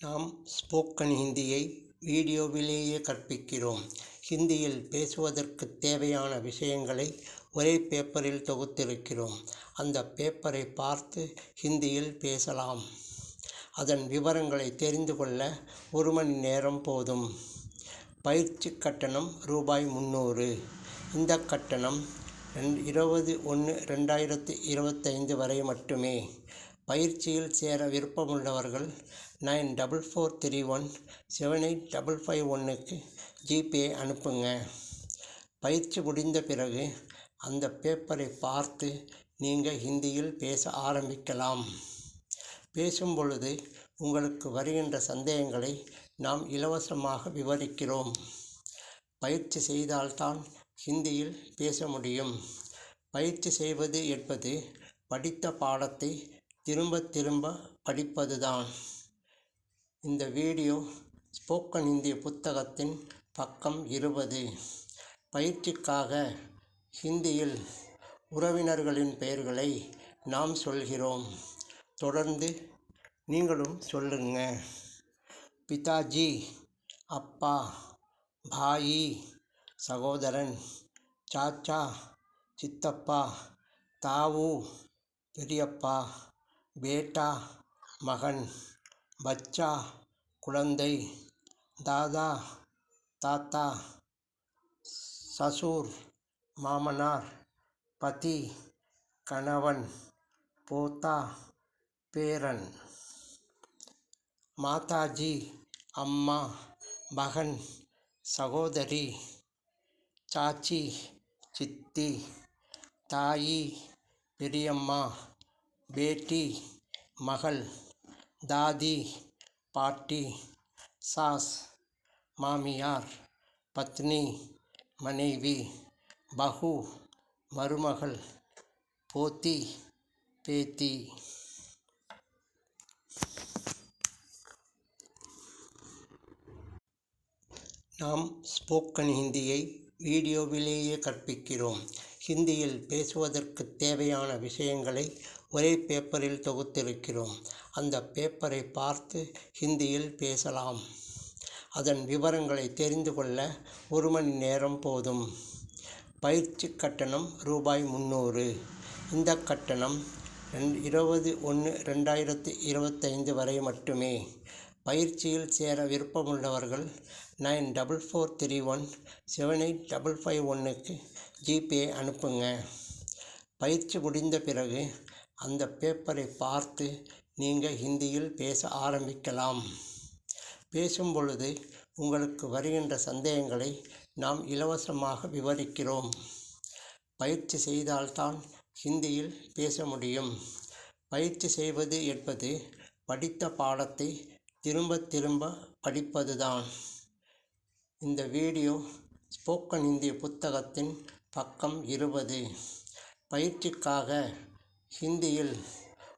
நாம் ஸ்போக்கன் ஹிந்தியை வீடியோவிலேயே கற்பிக்கிறோம். ஹிந்தியில் பேசுவதற்குத் தேவையான விஷயங்களை ஒரே பேப்பரில் தொகுத்திருக்கிறோம். அந்த பேப்பரை பார்த்து ஹிந்தியில் பேசலாம். அதன் விவரங்களை தெரிந்து கொள்ள ஒரு மணி நேரம் போதும். பயிற்சி கட்டணம் ரூபாய் முந்நூறு. இந்த கட்டணம் ரெண் இருபது ஒன்று ரெண்டாயிரத்தி இருபத்தைந்து வரை மட்டுமே. பயிற்சியில் சேர விருப்பமுள்ளவர்கள் nine double four three one seven eight double five ஒன்றுக்கு ஜிபே அனுப்புங்க. பயிற்சி முடிந்த பிறகு அந்த பேப்பரை பார்த்து நீங்கள் ஹிந்தியில் பேச ஆரம்பிக்கலாம். பேசும் பொழுது உங்களுக்கு வருகின்ற சந்தேகங்களை நாம் இலவசமாக விவரிக்கிறோம். பயிற்சி செய்தால்தான் ஹிந்தியில் பேச முடியும். பயிற்சி செய்வது என்பது படித்த பாடத்தை திரும்ப திரும்ப படிப்பதுதான். இந்த வீடியோ ஸ்போக்கன் இந்திய புத்தகத்தின் பக்கம் இருபது. பயிற்சிக்காக ஹிந்தியில் உறவினர்களின் பெயர்களை நாம் சொல்கிறோம். தொடர்ந்து நீங்களும் சொல்லுங்க. பிதாஜி அப்பா பாயி சகோதரன் சாச்சா சித்தப்பா தாவு பெரியப்பா பேட்டா மகன் பச்சா குழந்தை தாதா தாத்தா சசூர் மாமனார் பதி கணவன் போத்தா பேரன். மாதாஜி அம்மா மகன் சகோதரி சாச்சி சித்தி தாயி பெரியம்மா. பேட்டி மகள் தாதி பாட்டி சாஸ் மாமியார் பத்னி மனைவி பஹு மருமகள் போத்தி பேத்தி. நாம் ஸ்போக்கன் ஹிந்தியை வீடியோவிலேயே கற்பிக்கிறோம். ஹிந்தியில் பேசுவதற்குத் தேவையான விஷயங்களை ஒரே பேப்பரில் தொகுத்திருக்கிறோம். அந்த பேப்பரை பார்த்து ஹிந்தியில் பேசலாம். அதன் விவரங்களை தெரிந்து கொள்ள ஒரு மணி நேரம் போதும். பயிற்சி கட்டணம் ரூபாய் முந்நூறு இந்த கட்டணம் ரெண் இருபது ஒன்று ரெண்டாயிரத்தி இருபத்தைந்து வரை மட்டுமே. பயிற்சியில் சேர விருப்பமுள்ளவர்கள் nine double four three one seven eight double five ஒன்றுக்கு ஜிபே அனுப்புங்க. பயிற்சி முடிந்த பிறகு அந்த பேப்பரை பார்த்து நீங்கள் ஹிந்தியில் பேச ஆரம்பிக்கலாம். பேசும் பொழுது உங்களுக்கு வருகின்ற சந்தேகங்களை நாம் இலவசமாக விவரிக்கிறோம். பயிற்சி செய்தால்தான் ஹிந்தியில் பேச முடியும். பயிற்சி செய்வது என்பது படித்த பாடத்தை திரும்ப திரும்ப படிப்பதுதான். இந்த வீடியோ ஸ்போக்கன் இந்திய புத்தகத்தின் பக்கம் இருபது. பயிற்சிக்காக ஹிந்தியில்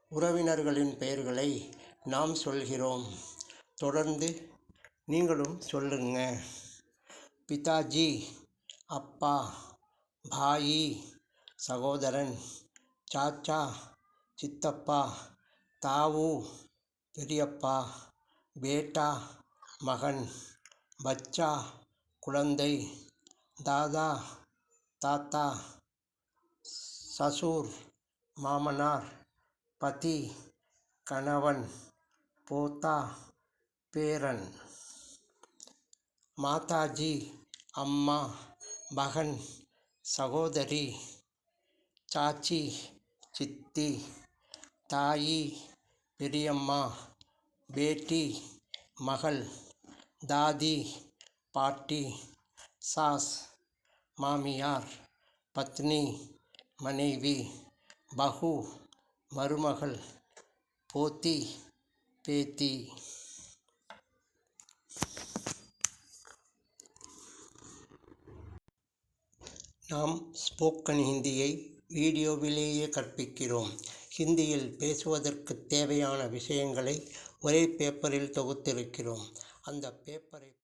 உறவினர்களின் பெயர்களை நாம் சொல்கிறோம். தொடர்ந்து நீங்களும் சொல்லுங்க. பிதாஜி அப்பா பாயி சகோதரன் சாச்சா சித்தப்பா தாவு பெரியப்பா பேட்டா மகன் பச்சா குழந்தை தாதா தாத்தா சசூர் மாமனார் பதி கணவன் போத்தா பேரன். மாதாஜி அம்மா மகன் சகோதரி சாச்சி சித்தி தாயி பெரியம்மா. பேட்டி மகள் தாதி பாட்டி சாஸ் மாமியார் பத்னி மனைவி பஹு மருமகள் போத்தி பேத்தி. நாம் ஸ்போக்கன் ஹிந்தியை வீடியோவிலேயே கற்பிக்கிறோம். ஹிந்தியில் பேசுவதற்குத் தேவையான விஷயங்களை ஒரே பேப்பரில் தொகுத்திருக்கிறோம். அந்த பேப்பரை